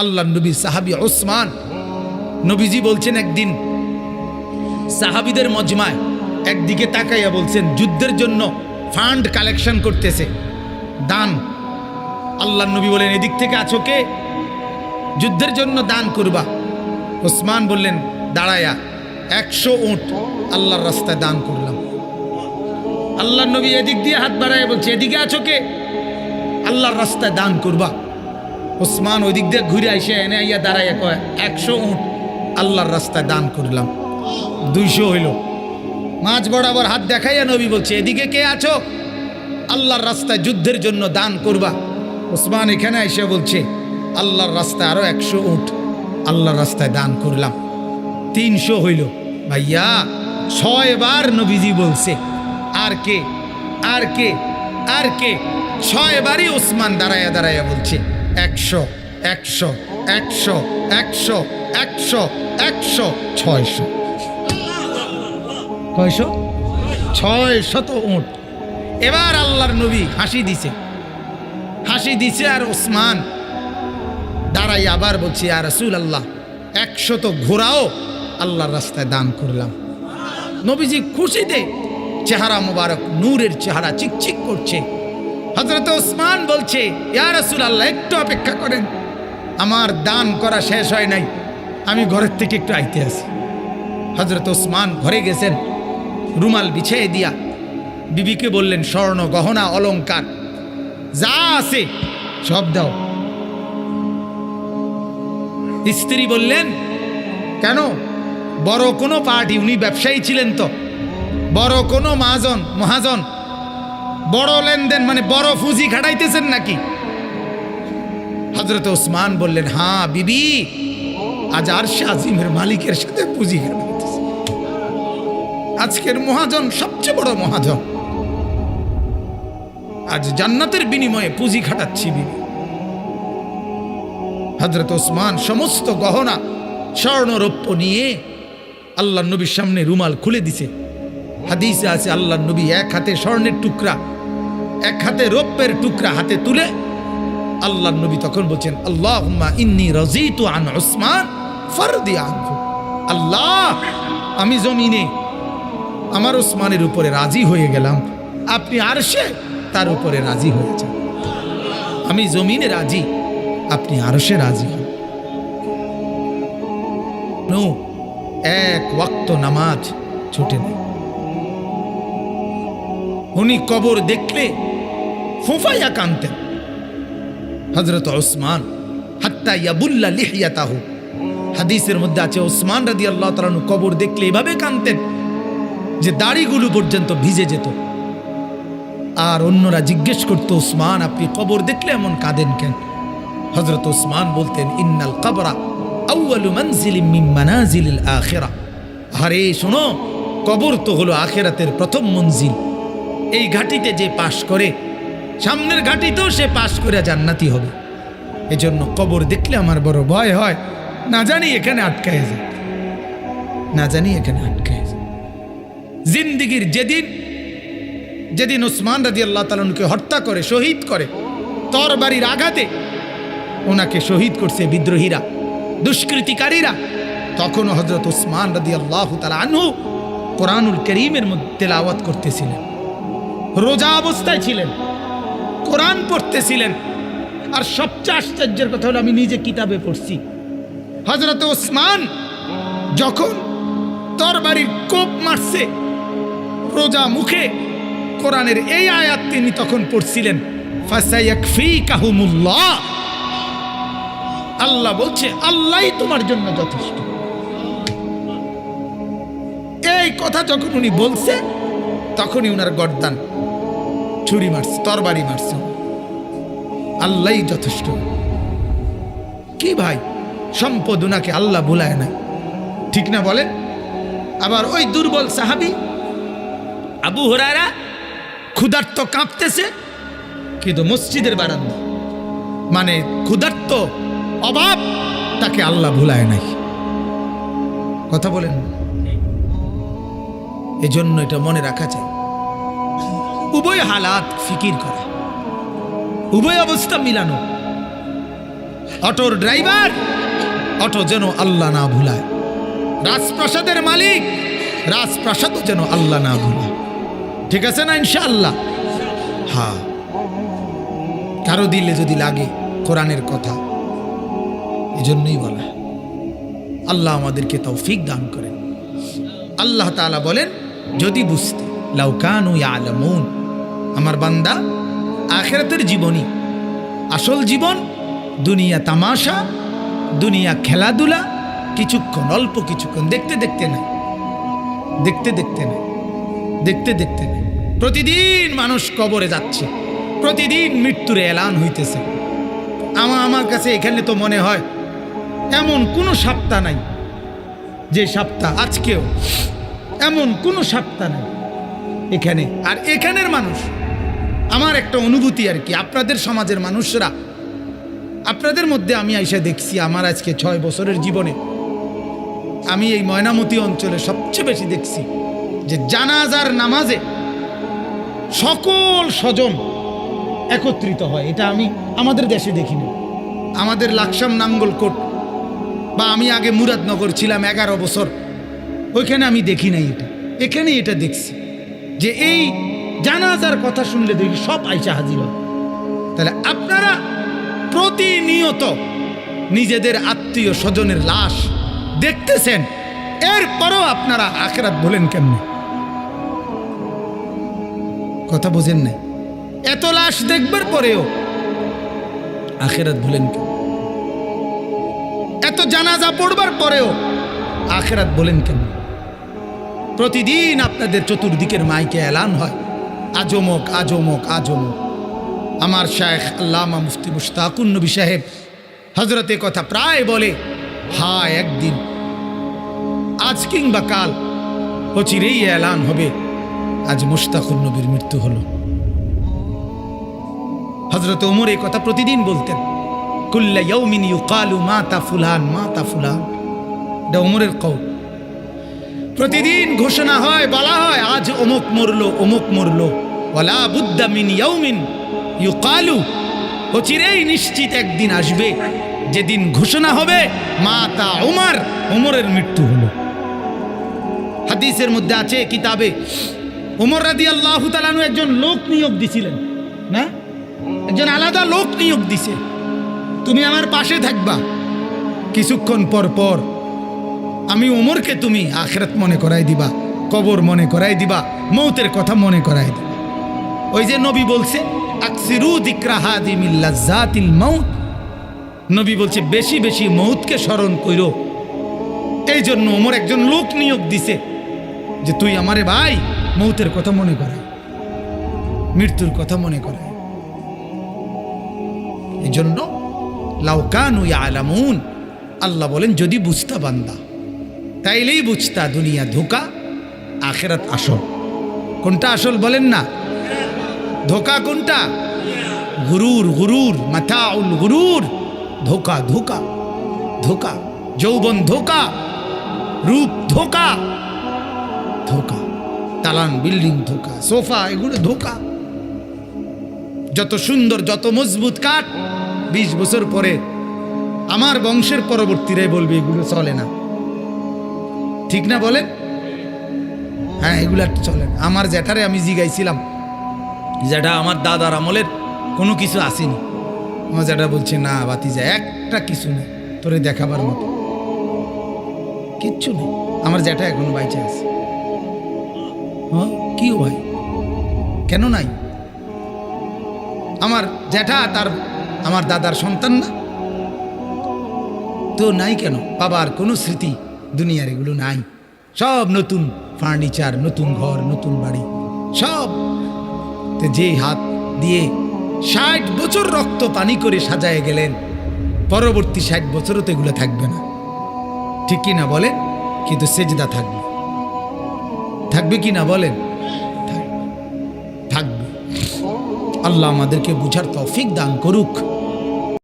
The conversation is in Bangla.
আল্লাহ নবী সাহাবি ওসমান। নবীজি বলছেন একদিন, সাহাবিদের মজমায় একদিকে তাকাইয়া বলছেন, যুদ্ধের জন্য ফান্ড কালেকশন করতেছে। দান। আল্লাহ নবী বলেন, এদিক থেকে আছো কে? যুদ্ধের জন্য দান করবা। ওসমান বললেন, দাঁড়ায়া, একশো উঁট আল্লাহর রাস্তায় দান করলাম। আল্লাহ নবী এদিক দিয়ে হাত বাড়ায় বলছে, এদিকে আছো কে? আল্লাহর রাস্তায় দান করবা। ওসমান ওই দিক দিয়ে ঘুরে আইসে, এনে আইয়া দাঁড়াইয়া কয়, একশো উঁট আল্লাহর রাস্তায় দান করলাম, দুইশো হইল। মাঝ বরাবর হাত দেখাইয়া নবী বলছে, এদিকে কে আছো? আল্লাহর রাস্তায় যুদ্ধের জন্য দান করবা। ওসমান এখানে এসে বলছে, আল্লাহর রাস্তায় আরও একশো উঠ আল্লাহর রাস্তায় দান করলাম, তিনশো হইল। ভাইয়া, ছয় বার নবীজি বলছে, আর কে? আর কে? আর কে? ছয় বারই ওসমান দাঁড়াইয়া দাঁড়াইয়া বলছে একশো একশো একশো একশো একশো একশো ছয়শো। কয়শো ছয় শত উঁট। এবার আল্লাহর নবী হাসি দিছে। হাসি দিছে আর ওসমান। দাঁড়াই আবার বলছি আর রসুল আল্লাহ একশত ঘোরাও আল্লাহর রাস্তায় দান করলাম। নবীজি খুশিতে চেহারা মোবারক নূরের চেহারা চিকচিক করছে। হজরত ওসমান বলছে, ইয়া রসুল আল্লাহ একটু অপেক্ষা করেন। আমার দান করা শেষ হয় নাই। আমি ঘরের থেকে একটু আইতে আসি। হজরত ওসমান ঘরে গেছেন, রুমাল বিছিয়ে দিয়া বিবিকে বললেন, স্বর্ণ গহনা অলঙ্কার যা আছে, সব দাও। স্ত্রী বললেন, কেন? বড় কোনো পার্টি, উনি ব্যবসায়ী ছিলেন তো। বড় কোনো মহাজন মহাজন বড় লেনদেন মানে বড় ফুজি খাটাইতেছেন নাকি? হজরত ওসমান বললেন হ্যাঁ বিবি, আজ আর আজিমের মালিকের সাথে পুঁজি খাটাইতেছে। আজকের মহাজন সবচেয়ে বড় মহাজন। আজ জান্নাতের বিনিময়ে পুঁজি খাটাচ্ছি বিবি। হজরত ওসমান সমস্ত গহনা স্বর্ণ স্বর্ণরৌপ্য নিয়ে আল্লাহ নবীর সামনে রুমাল খুলে দিছে। হাদিসে আছে আল্লাহ নবী এক হাতে স্বর্ণের টুকরা এক হাতে রৌপ্যের টুকরা হাতে তুলে আল্লাহ নবী তখন বলছেন আল্লাহ ইন্নি রাজিতু আন ওসমান ফরদি আল্লাহ, আমি জমিনে আমার ওসমানের উপরে রাজি হয়ে গেলাম। আপনি আরশে তার উপরে রাজি হয়েছেন আমি জমিনে রাজি, আপনি আরশে রাজি হন। এক ওয়াক্ত নামাজ ছুটে নেই। উনি কবর দেখলে ফুফাইয়া কানতেন। হজরত ওসমান, হাত্তা ইয়াবুল্লা লিহিয়া তাহু হাদিসের মধ্যে আছে, ওসমান রাদি আল্লাহ তালানু কবর দেখলে এভাবে কানতেন যে দাড়িগুলো পর্যন্ত ভিজে যেত। আর অন্যরা জিজ্ঞেস করতো, ওসমান, আপনি কবর দেখলে এমন কাঁদেন কেন? হজরত ওসমান বলতেন, ইন্নাল কবরা আখিরা। আরে শোনো, কবর তো হলো আখেরাতের প্রথম মঞ্জিল। এই ঘাটিতে যে পাশ করে সামনের ঘাটিতেও সে পাশ করে জান্নাতি হবে। এজন্য কবর দেখলে আমার বড় ভয় হয়। না জানি এখানে আটকায় যায়। না জানি এখানে আটকায় যায়। জিন্দিগির যেদিন যেদিন ওসমান রাজি আল্লাহ তালনকে হত্যা করে, শহীদ করে তর বাড়ির আঘাতে ওনাকে শহীদ করছে বিদ্রোহীরা, দুষ্কৃতিকারীরা তখন হজরত ওসমান রাদি আল্লাহ তালা আনহু কোরআনুল করিমের মধ্যে তেলাওয়াত করতেছিলেন। রোজা অবস্থায় ছিলেন। কোরআন পড়তেছিলেন। আর সবচেয়ে আশ্চর্যের কথা হলো, আমি নিজে কিতাবে পড়ছি। হজরত ওসমান যখন তর তরবারির কোপ মারছে, রোজা মুখে, কোরআনের এই আয়াত তিনি তখন পড়ছিলেন আল্লাহ বলছে, আল্লাহই তোমার জন্য যথেষ্ট। এই কথা যখন উনি বলছে তখনই উনার গর্দান, ছুরি মারছে, তরবারি মারছে। আল্লাহই যথেষ্ট। কি ভাই? সম্পদ উনাকে আল্লাহ ভুলায় না ঠিক না বলেন? আবার ওই দুর্বল সাহাবি? আবু হরারা ক্ষুধার্ত কাঁপতেছে। কিন্তু মসজিদের বারান্দা। মানে ক্ষুধার্ত অভাব তাকে আল্লাহ ভুলায় নাই। কথা বলেন। এজন্য এটা মনে রাখা চাই উভয় হালাত ফিকির করা। উভয় অবস্থা মিলানো। অটোর ড্রাইভার, অটো যেন আল্লাহ না ভুলায়। রাজপ্রাসাদের মালিক, রাজপ্রাসাদও যেন আল্লাহ না ভুলায়। ঠিক আছে না ইনশাআল্লাহ? হ্যাঁ। কারও দিলে যদি লাগে কোরআনের কথা এই জন্যই বলা। আল্লাহ আমাদেরকে তৌফিক দান করেন। আল্লাহ তাআলা বলেন, যদি বুঝতে লাউকানু ইয়ালামুন। আমার বান্দা আখেরাতের জীবনী। আসল জীবন, দুনিয়া তামাশা, দুনিয়া খেলাধুলা, কিছুক্ষণ, অল্প কিছুক্ষণ, দেখতে দেখতে না দেখতে দেখতে না দেখতে দেখতে না প্রতিদিন মানুষ কবরে যাচ্ছে। প্রতিদিন মৃত্যুর এলান হইতেছে। আমার আমার কাছে এখানে তো মনে হয়, এমন কোনো সপ্তাহ নাই। যে সপ্তাহ আজকেও, এমন কোনো সপ্তাহ নাই। এখানে, আর এখানের মানুষ আমার একটা অনুভূতি আর কি, আপনাদের সমাজের মানুষরা। আপনাদের মধ্যে আমি আইসা দেখছি আমার আজকে ছয় বছরের জীবনে। আমি এই ময়নামতি অঞ্চলে সবচেয়ে বেশি দেখছি যে জানাজার নামাজে সকল স্বজন একত্রিত হয়। এটা আমি আমাদের দেশে দেখিনি। আমাদের লাকসাম নাঙ্গলকোট বা আমি আগে মুরাদনগর ছিলাম এগারো বছর, ওইখানে আমি দেখি নাই এটা। এখানে এটা দেখছি যে এই জানাজার কথা শুনলে দেখি সব আইসা হাজির হয়। তাহলে আপনারা প্রতিনিয়ত নিজেদের আত্মীয় স্বজনের লাশ দেখতেছেন, এরপরও আপনারা আখেরাত বলেন কেমনে? কথা বোঝেন না এত লাশ দেখবার পরেও আখেরাত ভুলেন কেন এত জানাজা পড়বার পরেও আখেরাত বলেন কেন প্রতিদিন আপনাদের চতুর্দিকের মাইকে এলান হয়। আজমক আজমক আজমক। আমার শায়েখ আল্লামা মুফতি মুশতাকুন নবী সাহেব হজরতে কথা প্রায় বলে হায় একদিন, আজ কিংবা কাল অচিরেই এলান হবে, আজ মুশতাকুন নবীর মৃত্যু হলো। হজরত ওমর এই কথা প্রতিদিন বলতেন, কুল্লা ইয়ৌমিন ইউকালু মাতা ফুলান মাতা ফুলান। এটা ওমরের কৌ প্রতিদিন ঘোষণা হয়, বলা হয়, আজ অমুক মরলো অমুক মরলো। ওলা বুদ্দা মিন ইয়ৌমিন ইউকালু। অচিরেই নিশ্চিত একদিন আসবে, যেদিন ঘোষণা হবে, মাতা ওমর ওমরের মৃত্যু হলো। হাদিসের মধ্যে আছে, কিতাবে ওমর রাদি আল্লাহ তালানু একজন লোক নিয়োগ দিছিলেন, না? একজন আলাদা লোক নিয়োগ দিছে। তুমি আমার পাশে থাকবা। কিছুক্ষণ পর পর আমি ওমরকে তুমি আখরাত মনে করাই দিবা, কবর মনে করাই দিবা, মৌতের কথা মনে করাই দিবা। ওই যে নবী বলছে, আকসিরু দিক্রাহাদিমিল্লাজাতিল মৌত নবী বলছে, বেশি বেশি মৌতকে স্মরণ কইরো। এই জন্য ওমর একজন লোক নিয়োগ দিছে, যে তুই আমারে ভাই, মৌতের কথা মনে করাই, মৃত্যুর কথা মনে করাই। এই জন্য লাউকানু আলামুন আল্লাহ বলেন, যদি বুঝতা বান্দা। তাইলেই বুঝতা দুনিয়া ধোকা, আখেরাত আসল। কোনটা আসল বলেন না? ধোকা কোনটা? গুরুর গুরুর মাথাউল গুরুর। ধোকা ধোকা ধোকা, যৌবন ধোকা, রূপ ধোকা ধোকা, তালান, বিল্ডিং ধোকা, সোফা, এগুলো ধোকা। যত সুন্দর, যত মজবুত কাঠ, বিশ বছর পরে আমার বংশের পরবর্তীরাই বলবে, এগুলো চলে না। ঠিক না বলেন? হ্যাঁ এগুলো চলে আমার জ্যাঠারে আমি জিগাইছিলাম। জ্যাঠা, আমার দাদার আমলের কোনো কিছু আসেনি। আমার জ্যাঠা বলছে, না বাতি যায় একটা কিছু নেই। তোরে দেখাবার মতো। কিচ্ছু নেই। আমার জ্যাঠা এখনও বাইচে আছে। হ্যাঁ কি ভাই? কেন নাই? আমার জ্যাঠা তার, আমার দাদার সন্তান না? তো নাই কেন? বাবার কোনো স্মৃতি? দুনিয়ার এগুলো নাই। সব নতুন ফার্নিচার নতুন ঘর, নতুন বাড়ি। সব যে হাত দিয়ে ষাট বছর রক্ত পানি করে সাজায় গেলেন, পরবর্তী ষাট বছরও তো এগুলো থাকবে না। ঠিক কি না বলেন? কিন্তু সেজদা থাকবে। থাকবে কি না বলেন? থাকবে। আল্লাহ আমাদেরকে বুঝার তৌফিক দান করুক।